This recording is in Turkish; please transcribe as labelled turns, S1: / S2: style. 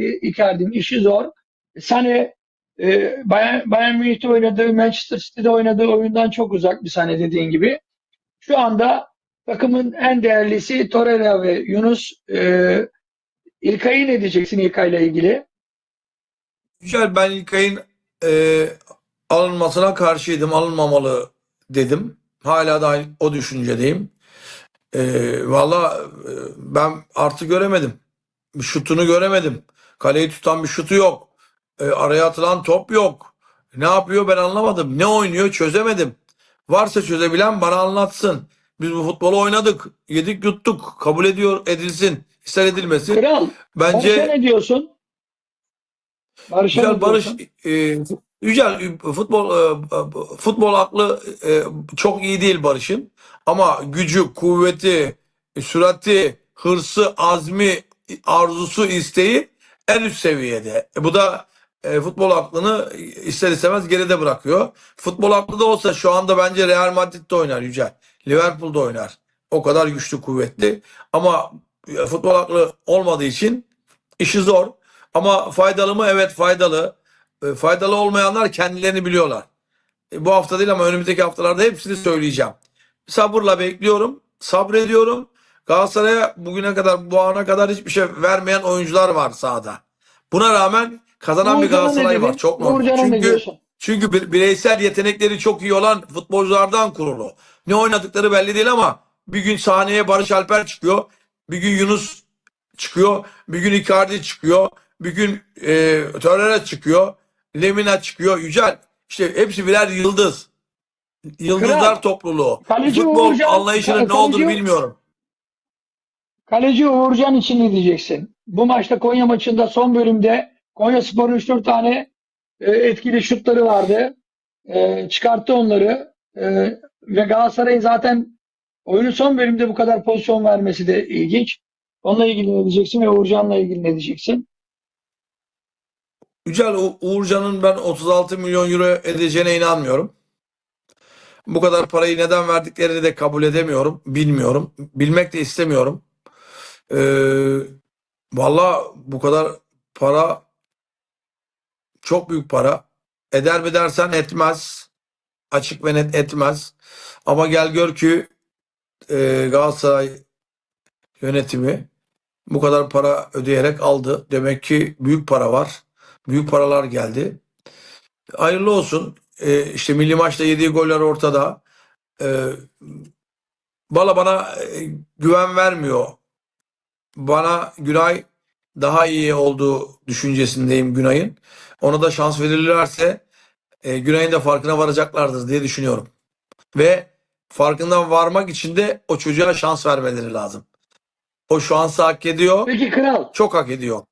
S1: Icardi'nin işi zor. Sane e, Bayern, Bayern Münih'te oynadığı, Manchester City'de oynadığı oyundan çok uzak bir sahne dediğin gibi. Şu anda takımın en değerlisi Torreira ve Yunus. E, İlkay'ı ne diyeceksin İlkay'la ilgili?
S2: Güzel ben İlkay'ın e, alınmasına karşıydım. Alınmamalı dedim. Hala da o düşüncedeyim. E, Valla e, ben artı göremedim. Şutunu göremedim. Kaleyi tutan bir şutu yok. E, araya atılan top yok. Ne yapıyor ben anlamadım. Ne oynuyor çözemedim. Varsa çözebilen bana anlatsın. Biz bu futbolu oynadık. Yedik yuttuk. Kabul ediyor edilsin. İster edilmesin.
S1: Kral, Barış'a
S2: Bence
S1: ne diyorsun? Barış'a
S2: Güzel Barış e, güzel futbol e, futbol aklı e, çok iyi değil Barış'ın ama gücü, kuvveti, sürati, hırsı, azmi, arzusu, isteği en üst seviyede. E, bu da e, futbol aklını ister istemez geride bırakıyor. Futbol aklı da olsa şu anda bence Real Madrid'de oynar Yücel. Liverpool'da oynar. O kadar güçlü, kuvvetli. Ama e, futbol aklı olmadığı için işi zor. Ama faydalı mı? Evet faydalı. E, faydalı olmayanlar kendilerini biliyorlar. E, bu hafta değil ama önümüzdeki haftalarda hepsini söyleyeceğim. Sabırla bekliyorum. Sabrediyorum. Galatasaray'a bugüne kadar bu ana kadar hiçbir şey vermeyen oyuncular var sahada. Buna rağmen kazanan bir
S1: ne
S2: Galatasaray var. Çok normal.
S1: Ne
S2: Çünkü çünkü bir- bireysel yetenekleri çok iyi olan futbolculardan kurulu. Ne oynadıkları belli değil ama bir gün sahneye Barış Alper çıkıyor. Bir gün Yunus çıkıyor. Bir gün Icardi çıkıyor. Bir gün e, Torreira çıkıyor. Lemina çıkıyor. Yücel. İşte hepsi birer yıldız. Yıldızlar
S1: Kral.
S2: topluluğu. Futbol
S1: Uğurcan-
S2: anlayışının ne
S1: kaleci-
S2: olduğunu bilmiyorum.
S1: Kaleci Uğurcan için ne diyeceksin? Bu maçta Konya maçında son bölümde Konya Spor'un 3-4 tane e, etkili şutları vardı. E, çıkarttı onları. E, ve Galatasaray'ın zaten oyunun son bölümde bu kadar pozisyon vermesi de ilginç. Onunla ilgili ne diyeceksin ve Uğurcan'la ilgili ne diyeceksin?
S2: Yücel Uğurcan'ın ben 36 milyon euro edeceğine inanmıyorum. Bu kadar parayı neden verdiklerini de kabul edemiyorum. Bilmiyorum. Bilmek de istemiyorum. Ee, Valla bu kadar para çok büyük para. Eder mi dersen etmez. Açık ve net etmez. Ama gel gör ki e, Galatasaray yönetimi bu kadar para ödeyerek aldı. Demek ki büyük para var. Büyük paralar geldi. Hayırlı olsun. E, işte milli maçta yediği goller ortada. E, Valla bana e, güven vermiyor. Bana Günay daha iyi olduğu düşüncesindeyim Günay'ın. Ona da şans verirlerse e, Günay'ın da farkına varacaklardır diye düşünüyorum. Ve farkından varmak için de o çocuğa şans vermeleri lazım. O şansı hak ediyor.
S1: Peki Kral,
S2: Çok hak ediyor.